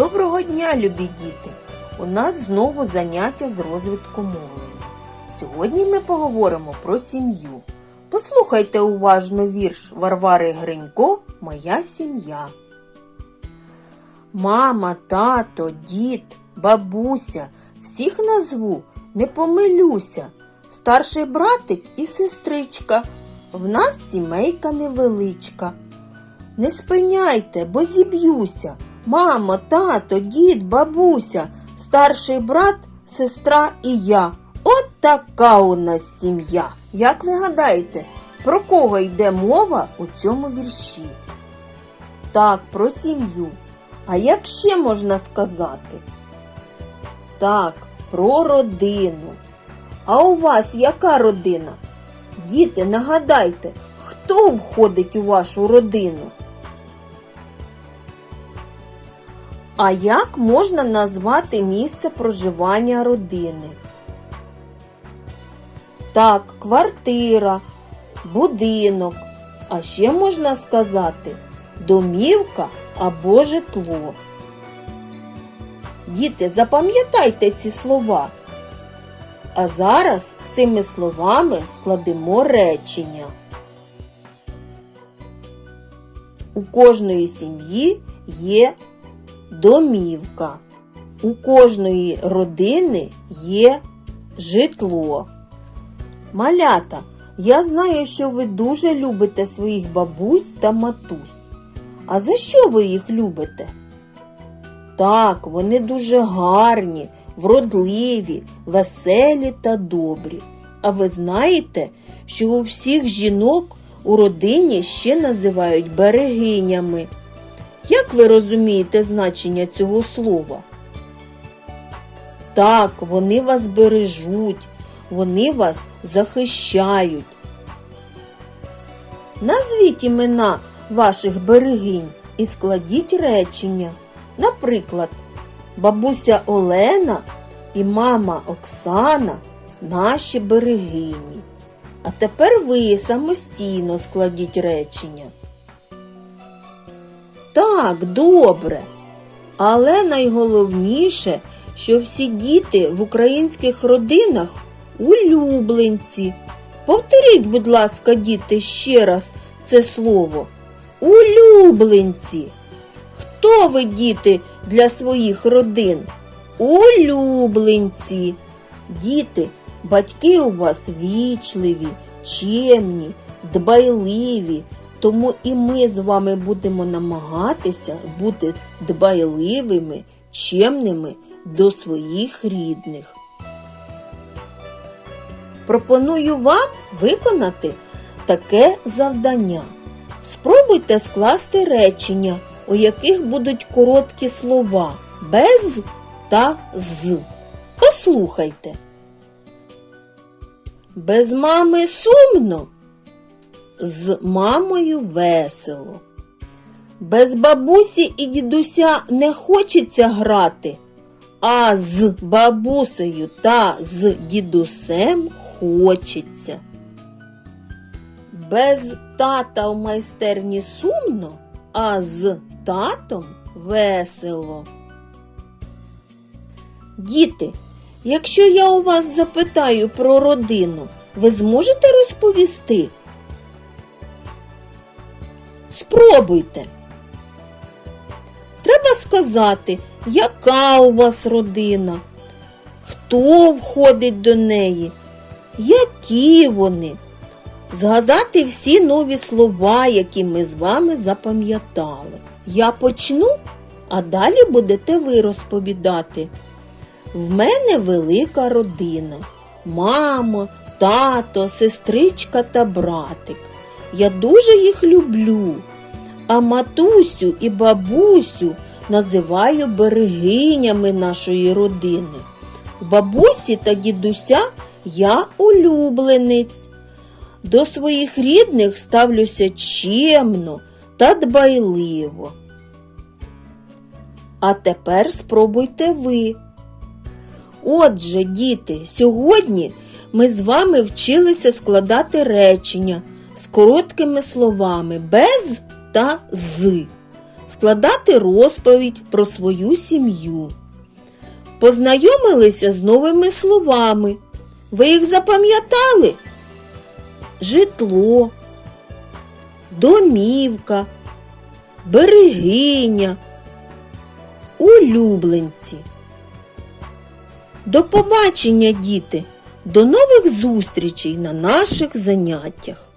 Доброго дня, любі діти! У нас знову заняття з розвитку мовлення. Сьогодні ми поговоримо про сім'ю. Послухайте уважно вірш Варвари Гринько Моя сім'я. Мама, тато, дід, бабуся, всіх назву, не помилюся. Старший братик і сестричка. В нас сімейка невеличка. Не спиняйте, бо зіб'юся. Мамо, тато, дід, бабуся, старший брат, сестра і я. От така у нас сім'я. Як ви гадаєте, про кого йде мова у цьому вірші? Так, про сім'ю. А як ще можна сказати? Так, про родину. А у вас яка родина? Діти, нагадайте, хто входить у вашу родину? А як можна назвати місце проживання родини? Так, квартира, будинок. А ще можна сказати домівка або житло. Діти, запам'ятайте ці слова. А зараз з цими словами складемо речення. У кожної сім'ї є домівка. У кожної родини є житло. Малята, я знаю, що ви дуже любите своїх бабусь та матусь. А за що ви їх любите? Так, вони дуже гарні, вродливі, веселі та добрі. А ви знаєте, що у всіх жінок у родині ще називають берегинями. Як ви розумієте значення цього слова? Так, вони вас бережуть, вони вас захищають. Назвіть імена ваших берегинь і складіть речення. Наприклад, бабуся Олена і мама Оксана наші берегині. А тепер ви самостійно складіть речення. Так, добре. Але найголовніше, що всі діти в українських родинах улюбленці. Повторіть, будь ласка, діти, ще раз це слово. Улюбленці. Хто ви, діти, для своїх родин? Улюбленці. Діти, батьки у вас вічливі, чемні, дбайливі. Тому і ми з вами будемо намагатися бути дбайливими, чемними до своїх рідних. Пропоную вам виконати таке завдання. Спробуйте скласти речення, у яких будуть короткі слова без та з. Послухайте. Без мами сумно. З мамою весело. Без бабусі і дідуся не хочеться грати, а з бабусею та з дідусем хочеться. Без тата в майстерні сумно, а з татом весело. Діти, якщо я у вас запитаю про родину, ви зможете розповісти? Спробуйте. Треба сказати, яка у вас родина, хто входить до неї, які вони. Згадати всі нові слова, які ми з вами запам'ятали. Я почну, а далі будете ви розповідати. В мене велика родина. Мама, тато, сестричка та братик. Я дуже їх люблю. А матусю і бабусю називаю берегинями нашої родини. У бабусі та дідуся я улюбленець. До своїх рідних ставлюся чемно та дбайливо. А тепер спробуйте ви. Отже, діти, сьогодні ми з вами вчилися складати речення з короткими словами без та з. складати розповідь про свою сім'ю. Познайомилися з новими словами. Ви їх запам'ятали? Житло, домівка, берегиня, улюбленці. До побачення, діти! До нових зустрічей на наших заняттях!